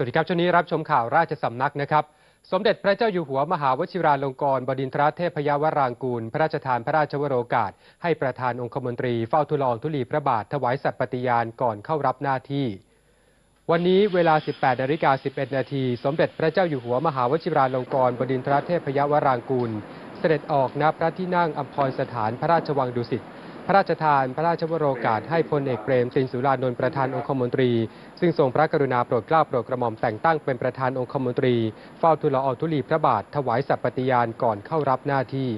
วัสดีครับช่วงนี้รับชมข่าวราชสำนักนะครับ สมเด็จพระเจ้าอยู่หัวมหาวชิราลงกรณ์บดินทรเทพยวรางกูล พระราชทานพระราชวโรกาส ให้ประธานองคมนตรีเฝ้าทูลองธุลีพระบาทถวายสัตย์ปฏิญาณก่อนเข้ารับหน้าที่ วันนี้เวลา 18นาฬิกา11 นาทีสมเด็จพระเจ้าอยู่หัวมหาวชิราลงกรณ์บดินทรเทพยวรางกูล เสด็จออกณพระที่นั่งอัมพรสถานพระราชวังดุสิต พระราชทานพระราชวโรกาสให้พลเอกเปรมตินสุรานนท์ประธานองคมนตรี ซึ่งทรงพระกรุณาโปรดเกล้าโปรดกระหม่อมแต่งตั้งเป็นประธานองคมนตรี เฝ้าทูลอองธุลีพระบาทถวายสัตย์ปฏิญาณก่อนเข้ารับหน้าที่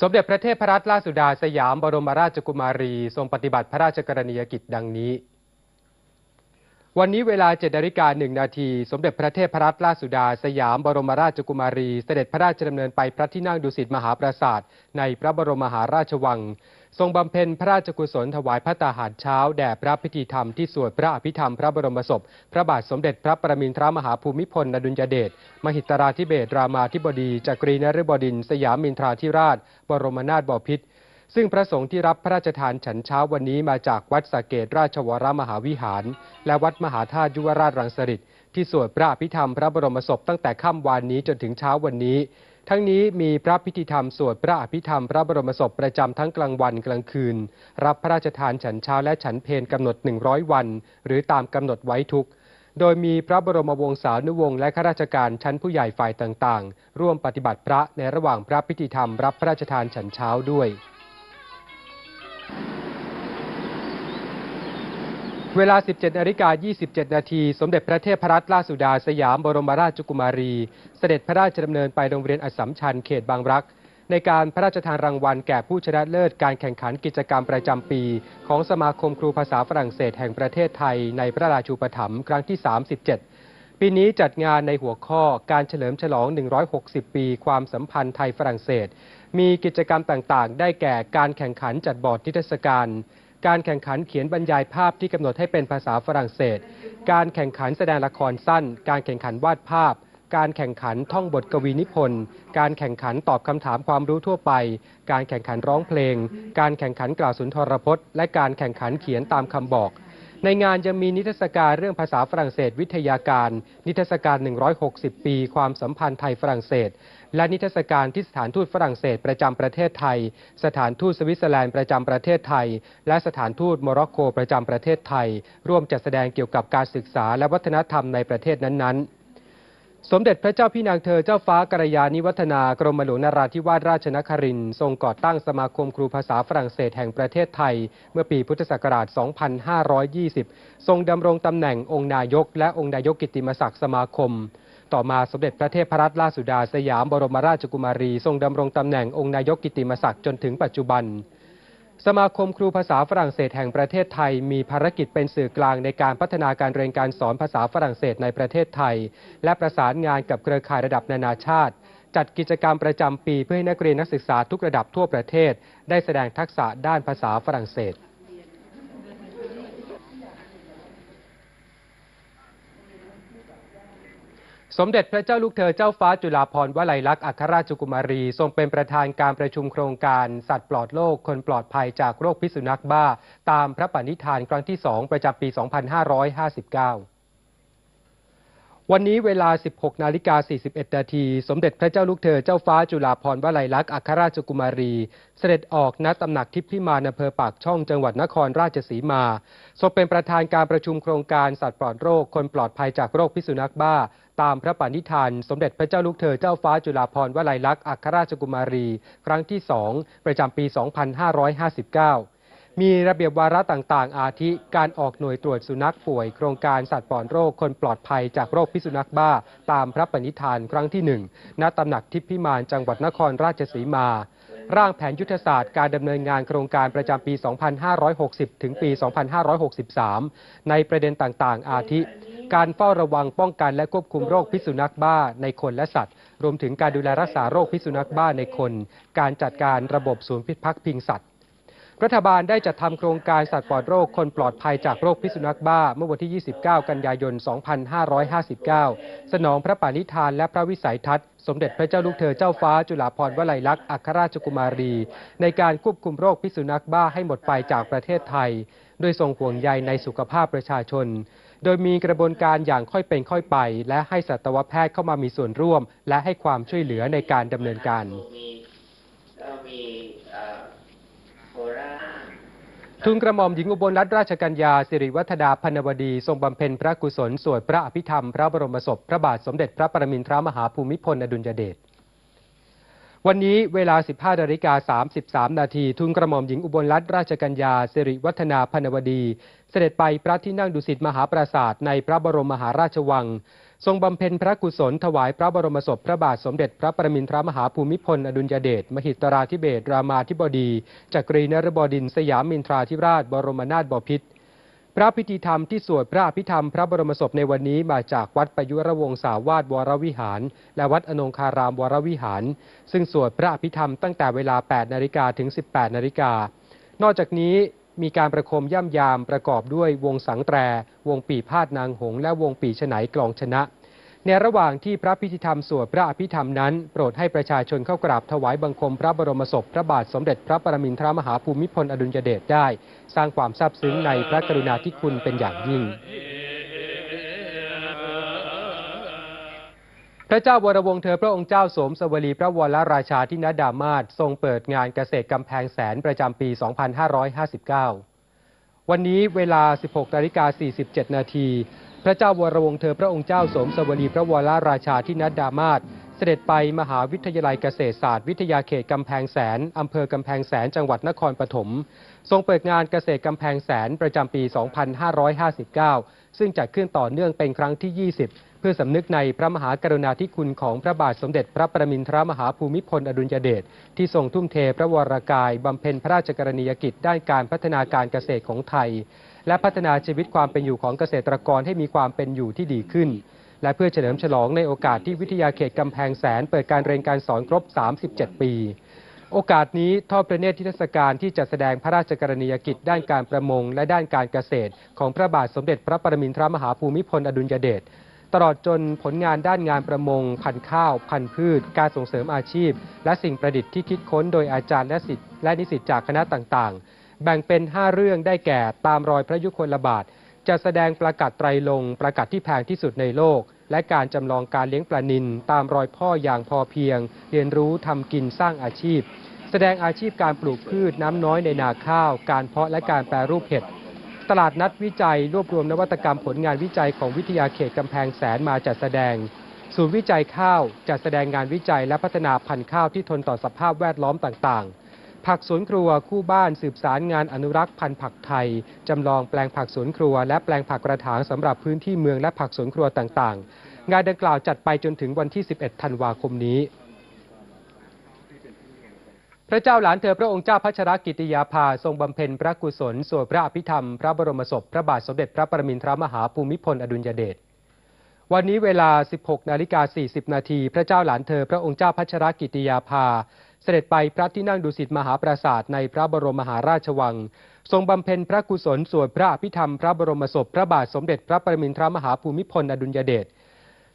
สมเด็จพระเทพรัตนราชสุดาสยามบรมราชกุมารี ทรงปฏิบัติพระราชกรณียกิจดังนี้ วันนี้เวลา7นาฬิกา1นาที สมเด็จพระเทพรัตนราชสุดา สยามบรมราชกุมารี เสด็จพระราชดำเนินไปพระที่นั่งดุสิตมหาปราสาท ในพระบรมมหาราชวัง ทรงบำเพ็ญพระราชกุศลถวายพระตาหารเช้า แด่พระพิธีธรรมที่สวดพระอภิธรรมพระบรมศพ พระบาทสมเด็จพระประมินทรมหาภูมิพลอดุลยเดชมหิตราธิเบศรามาธิบดีจักรีนฤบดินทร์สยามมินทราธิราช บรมนาถบพิตร ซึ่งพระสงฆ์ที่รับพระราชทานฉันเช้าวันนี้มาจากวัดสะเกตราชวรมหาวิหาร และวัดมหาธาตุยุวราชรังสฤษที่สวดพระอภิธรรมพระบรมศพตั้งแต่ค่ำวานนี้จนถึงเช้าวันนี้ ทั้งนี้มีพระพิธีธรรมสวดพระอภิธรรมพระบรมศพประจำทั้งกลางวันกลางคืน รับพระราชทานฉันเช้าและฉันเพลกำหนด 100 วัน หรือตามกำหนดไว้ทุกโดยมีพระบรมวงศานุวงศ์และข้าราชการชั้นผู้ใหญ่ฝ่ายต่างๆ ร่วมปฏิบัติพระในระหว่างพระพิธีธรรมรับพระราชทานฉันเช้าด้วย เวลา 17นาฬิกา27 นาที สมเด็จพระเทพรัตนราชสุดาสยามบรมราชกุมารี เสด็จพระราชดำเนินไปโรงเรียนอัสสัมชัญเขตบางรัก ในการพระราชทานรางวัลแก่ผู้ชนะเลิศการแข่งขันกิจกรรมประจำปี ของสมาคมครูภาษาฝรั่งเศสแห่งประเทศไทย ในพระราชูปถัมภ์ครั้งที่ 37 ปีนี้จัดงานในหัวข้อการเฉลิมฉลอง 160 ปี ความสัมพันธ์ไทยฝรั่งเศส มีกิจกรรมต่างๆ ได้แก่การแข่งขันจัดบอร์ดนิทรรศการ การแข่งขันเขียนบรรยายภาพที่กำหนดให้เป็นภาษาฝรั่งเศส การแข่งขันแสดงละครสั้น การแข่งขันวาดภาพ การแข่งขันท่องบทกวีนิพนธ์ การแข่งขันตอบคำถามความรู้ทั่วไป การแข่งขันร้องเพลง การแข่งขันกล่าวสุนทรพจน์ และการแข่งขันเขียนตามคำบอก ในงานยังมีนิทรรศการเรื่องภาษาฝรั่งเศสวิทยาการ นิทรรศการ 160 ปี ความสัมพันธ์ไทยฝรั่งเศส และนิทรรศการที่สถานทูตฝรั่งเศสประจำประเทศไทย สถานทูตสวิตเซอร์แลนด์ประจำประเทศไทย และสถานทูตโมร็อกโกประจำประเทศไทย ร่วมจัดแสดงเกี่ยวกับการศึกษาและวัฒนธรรมในประเทศนั้นๆ สมเด็จพระเจ้าพี่นางเธอเจ้าฟ้ากรยานิวัฒนากรมหลวงนราธิวาสราชนครินทรงก่อตั้งสมาคมครูภาษาฝรั่งเศสแห่งประเทศไทย เมื่อปีพุทธศักราช 2520 ทรงดำรงตำแหน่งองค์นายก และองค์นายกกิติมศักดิ์สมาคม ต่อมาสมเด็จพระเทพรัตนราชสุดาสยามบรมราชกุมารี ทรงดำรงตำแหน่งองค์นายกกิติมศักดิ์จนถึงปัจจุบัน สมาคมครูภาษาฝรั่งเศสแห่งประเทศไทย มีภารกิจเป็นสื่อกลางในการพัฒนาการเรียนการสอนภาษาฝรั่งเศสในประเทศไทย และประสานงานกับเครือข่ายระดับนานาชาติ จัดกิจกรรมประจำปีเพื่อให้นักเรียนนักศึกษาทุกระดับทั่วประเทศ ได้แสดงทักษะด้านภาษาฝรั่งเศส สมเด็จพระเจ้าลูกเธอเจ้าฟ้าจุฬาภรณ์วลัยลักษณ์อัครราชกุมารี ทรงเป็นประธานการประชุมโครงการ สัตว์ปลอดโลก คนปลอดภัยจากโรคพิษสุนัขบ้า ตามพระปณิธานครั้งที่ 2 ประจำปี 2559วันนี้เวลา 16 นาฬิกา 41 นาที สมเด็จพระเจ้าลูกเธอ เจ้าฟ้าจุฬาภรณ์วลัยลักษณ์ อัครราชกุมารี เสด็จออกณตำหนักทิพย์พิมานอำเภอปากช่อง จังหวัดนครราชสีมาทรงเป็นประธานการประชุมโครงการสัตว์ปลอดโรค คนปลอดภัยจากโรคพิษสุนัขบ้า ตามพระปณิธาน สมเด็จพระเจ้าลูกเธอเจ้าฟ้าจุฬาภรณ์วลัยลักษณ์อัครราชกุมารี ครั้งที่2ประจำปี 2559 มีระเบียบวาระต่างๆ อาทิการออกหน่วยตรวจสุนัขป่วย โครงการสัตว์ปลอดโรคคนปลอดภัยจากโรคพิษสุนัขบ้า ตามพระปณิธานครั้งที่1ณตำหนักทิพพิมานจังหวัดนครราชสีมาร่างแผนยุทธศาสตร์การดำเนินงานโครงการประจำปี 2560 ถึงปี 2563 ในประเด็นต่างๆ อาทิ การเฝ้าระวังป้องกันและควบคุมโรคพิษสุนัขบ้าในคนและสัตว์ รวมถึงการดูแลรักษาโรคพิษสุนัขบ้าในคน การจัดการระบบศูนย์พิษพักพิงสัตว์ รัฐบาลได้จัดทำโครงการสัตว์ปลอดโรคคนปลอดภัยจากโรคพิษสุนัขบ้า เมื่อวันที่ 29 กันยายน 2559 สนองพระปณิธานและพระวิสัยทัศน์สมเด็จพระเจ้าลูกเธอเจ้าฟ้าจุฬาภรณ์วลัยลักษณ์อัครราชกุมารี ในการควบคุมโรคพิษสุนัขบ้าให้หมดไปจากประเทศไทย โดยทรงห่วงใยในสุขภาพประชาชน โดยมีกระบวนการอย่างค่อยเป็นค่อยไป และให้สัตวแพทย์เข้ามามีส่วนร่วม และให้ความช่วยเหลือในการดำเนินการทุนกระหม่อมหญิงอุบลรัตนราชกัญญาสิริวัฒดาพนวดี ทรงบำเพ็ญพระกุศลสวดพระอภิธรรม พระบรมศพ พระบาทสมเด็จพระปรมินทรมหาภูมิพลอดุลยเดช วันนี้เวลา 15นาฬิกา33 นาทีทุนกระหม่อมหญิงอุบลรัตนราชกัญญาสิริวัฒนาพนวดี เสด็จไปพระที่นั่งดุสิตมหาปราสาทในพระบรมมหาราชวัง ทรงบำเพ็ญพระกุศลถวายพระบรมศพพระบาทสมเด็จพระปรมินทรมหาภูมิพล อดุลยเดชมหิตราธิเบศรรามาธิบดีจักรีนรบดินทร์สยามมินทราธิราชบรมนาถบพิตร พระพิธีธรรมที่สวดพระอภิธรรมพระบรมศพในวันนี้มาจากวัดประยุรวงศาวาสวรวิหาร และวัดอนงคารามวรวิหาร ซึ่งสวดพระอภิธรรมตั้งแต่เวลา 8 นาฬิกาถึง 18 นาฬิกา นอกจากนี้มีการประคมย่ำยามประกอบด้วยวงสังแตร วงปีพาดนางหงส์และวงปีฉไนกลองชนะ ในระหว่างที่พระพิธีธรรมสวดพระอภิธรรมนั้น โปรดให้ประชาชนเข้ากราบถวายบังคมพระบรมศพพระบาทสมเด็จพระปรมินทรมหาภูมิพลอดุลยเดชได้ สร้างความซาบซึ้งในพระกรุณาธิคุณเป็นอย่างยิ่งพระเจ้าวรวงเธอพระองค์เจ้าสมสวลีพระวรราชาธินดามาศทรงเปิดงานเกษตรกำแพงแสนประจำปี 2559 วันนี้เวลา 16นาฬิกา47 นาที พระเจ้าวรวงเธอพระองค์เจ้าสมสวลีพระวรราชาธินดามาศเสด็จไปมหาวิทยาลัยเกษตรศาสตร์วิทยาเขตกำแพงแสนอำเภอกำแพงแสนจังหวัดนครปฐมทรงเปิดงานเกษตรกำแพงแสนประจำปี 2559 ซึ่งจัดขึ้นต่อเนื่องเป็นครั้งที่ 20 เพื่อสำนึกในพระมหากรุณาธิคุณของพระบาทสมเด็จพระประมินทรมหาภูมิพลอดุลยเดชที่ทรงทุ่มเทพระวรากายบำเพ็ญพระราชกรณียกิจด้านการพัฒนาการเกษตรของไทย และพัฒนาชีวิตความเป็นอยู่ของเกษตรกรให้มีความเป็นอยู่ที่ดีขึ้น และเพื่อเฉลิมฉลองในโอกาสที่วิทยาเขตกำแพงแสน เปิดการเรียนการสอนครบ 37 ปี โอกาสนี้ทอดพระเนตรทิเทศการที่จะแสดงพระราชกรณียกิจด้านการประมง และด้านการเกษตร ของพระบาทสมเด็จพระปรมินทรมหาภูมิพลอดุลยเดชตลอดจนผลงานด้านงานประมง พันธุ์ข้าว พันธุ์พืช การส่งเสริมอาชีพ และสิ่งประดิษฐ์ที่คิดค้นโดยอาจารย์และสิทธิ์และนิสิตจากคณะต่างๆ แบ่งเป็น 5 เรื่องได้แก่ตามรอยพระยุคลบาทจะแสดงประกาศไตรลงประกาศที่แพงที่สุดในโลก และการจำลองการเลี้ยงปลานิลตามรอยพ่ออย่างพอเพียง เรียนรู้ทำกินสร้างอาชีพ แสดงอาชีพการปลูกพืชน้ำน้อยในนาข้าว การเพาะและการแปรรูปเห็ดตลาดนัดวิจัยรวบรวมนวัตกรรมผลงานวิจัยของวิทยาเขตกำแพงแสนมาจัดแสดง ศูนย์วิจัยข้าวจัดแสดงงานวิจัยและพัฒนาพันธุ์ข้าวที่ทนต่อสภาพแวดล้อมต่างๆ ผักสวนครัวคู่บ้านสืบสารงานอนุรักษ์พันธุ์ผักไทย จำลองแปลงผักสวนครัว และแปลงผักกระถางสำหรับพื้นที่เมืองและผักสวนครัวต่างๆ งานดังกล่าวจัดไปจนถึงวันที่ 11 ธันวาคมนี้ พระเจ้าหลานเธอพระองค์เจ้าพัชรกิติยาภาทรงบำเพ็ญพระกุศลสวดพระอภิธรรม พระบรมศพพระบาทสมเด็จพระปรมินทรมหาภูมิพลอดุลยเดชวันนี้เวลา 16 นาฬิกา 40 นาที พระเจ้าหลานเธอ พระองค์เจ้าพัชรกิติยาภา เสด็จไปพระที่นั่งดุสิตมหาปราสาทในพระบรมมหาราชวัง ทรงบำเพ็ญพระกุศลสวดพระอภิธรรมพระบรมศพพระบาทสมเด็จพระปรมินทรมหาภูมิพลอดุลยเดช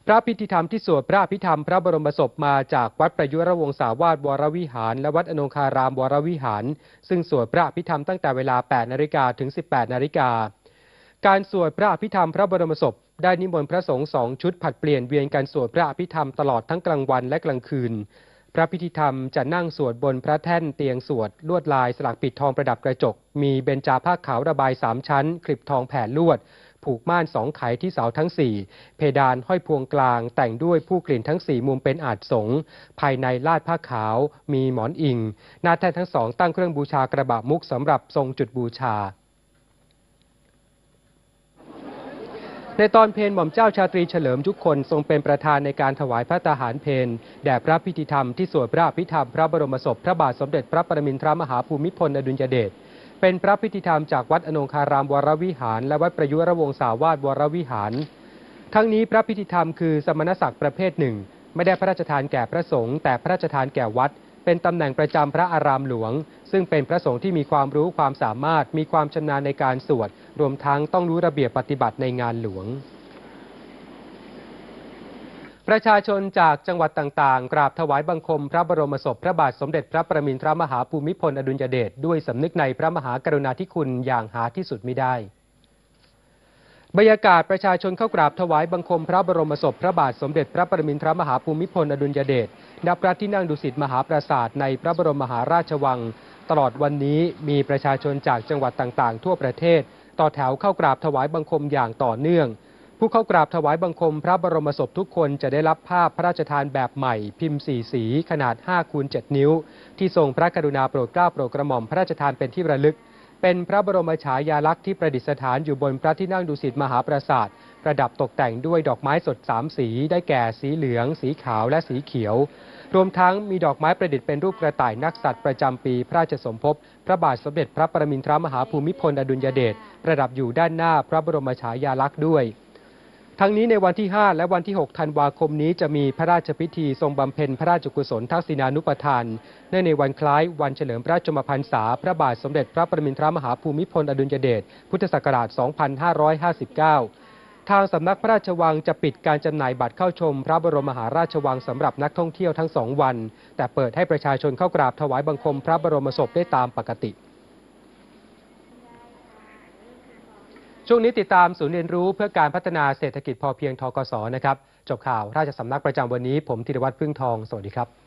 พระพิธีธรรมที่สวดพระอภิธรรมพระบรมศพมาจากวัดประยุรวงศาวาสวรวิหาร และวัดอนงคารามวรวิหาร ซึ่งสวดพระอภิธรรมตั้งแต่เวลา 8 นาฬิกาถึง 18 นาฬิกาการสวดพระอภิธรรมพระบรมศพได้นิมนต์พระสงฆ์สองชุดผัดเปลี่ยนเวียนกันสวดพระอภิธรรมตลอดทั้งกลางวันและกลางคืน พระพิธีธรรมจะนั่งสวดบนพระแท่นเตียงสวดลวดลายสลักปิดทองประดับกระจก มีเบญจาผ้าขาวระบายสามชั้นคลิปทองแผ่ลวด ผูกม่านสองไขที่เสาทั้งสี่เพดานห้อยพวงกลาง แต่งด้วยผู้กลิ่นทั้งสี่มุมเป็นอาจสง ภายในลาดผ้าขาว มีหมอนอิง หน้าแท่นทั้งสองตั้งเครื่องบูชากระบะมุกสำหรับทรงจุดบูชา ในตอนเพลหม่อมเจ้าชาตรีเฉลิมทุกคนทรงเป็นประธานในการถวายพระตาหารเพลแด่พระพิธีธรรมที่สวดพระอภิธรรมพระบรมศพพระบาทสมเด็จพระปรมินทรมหาภูมิพลอดุลยเดชเป็นพระพิธีธรรมจากวัดอนงคารามวรวิหาร และวัดประยุรวงศาวาสวรวิหาร ทั้งนี้พระพิธีธรรมคือสมณศักดิ์ประเภทหนึ่ง ไม่ได้พระราชทานแก่พระสงฆ์แต่พระราชทานแก่วัด เป็นตำแหน่งประจำพระอารามหลวง ซึ่งเป็นพระสงฆ์ที่มีความรู้ความสามารถ มีความชำนาญในการสวด รวมทั้งต้องรู้ระเบียบปฏิบัติในงานหลวง ประชาชนจากจังหวัดต่างๆ กราบถวายบังคมพระบรมศพพระบาทสมเด็จพระประมินทรมหาภูมิพลอดุลยเดชด้วยสำนึกในพระมหากรุณาธิคุณอย่างหาที่สุดไม่ได้ บรรยากาศประชาชนเข้ากราบถวายบังคมพระบรมศพพระบาทสมเด็จพระปรมินทรมหาภูมิพลอดุลยเดชณพระที่นั่งดุสิตมหาปราสาทในพระบรมมหาราชวัง ตลอดวันนี้มีประชาชนจากจังหวัดต่างๆ ทั่วประเทศ ต่อแถวเข้ากราบถวายบังคมอย่างต่อเนื่อง ผู้เข้ากราบถวายบังคมพระบรมศพทุกคนจะได้รับภาพพระราชทานแบบใหม่ พิมพ์สีสี ขนาด5คูณ7นิ้ว ที่ทรงพระกรุณาโปรดเกล้าโปรดกระหม่อมพระราชทานเป็นที่ระลึก เป็นพระบรมฉายาลักษณ์ที่ประดิษฐานอยู่บนพระที่นั่งดุสิตมหาปราสาท ประดับตกแต่งด้วยดอกไม้สดสามสี ได้แก่สีเหลือง สีขาวและสีเขียว รวมทั้งมีดอกไม้ประดิษฐ์เป็นรูปกระต่ายนักสัตว์ประจำปี พระราชสมภพ พระบาทสมเด็จพระประมินทรมหาภูมิพลอดุลยเดชประดับอยู่ด้านหน้าพระบรมฉายาลักษณ์ด้วย ทั้งนี้ในวันที่ 5 และวันที่ 6 ธันวาคมนี้จะมีพระราชพิธีทรงบำเพ็ญพระราชกุศลทักษิณานุปทานเนื่องในวันคล้ายวันเฉลิมพระชนมพรรษา พระบาทสมเด็จพระประมินทรมหาภูมิพลอดุลยเดชพุทธศักราช 2559 ทางสำนักพระราชวังจะปิดการจำหน่ายบัตรเข้าชม พระบรมมหาราชวังสำหรับนักท่องเที่ยวทั้งสองวัน แต่เปิดให้ประชาชนเข้ากราบถวายบังคมพระบรมศพได้ตามปกติ ช่วงนี้ติดตามศูนย์เรียนรู้เพื่อการพัฒนาเศรษฐกิจพอเพียงทกศนะครับ จบข่าวราชสำนักประจำวันนี้ ผมธีรวัตรพึ่งทอง สวัสดีครับ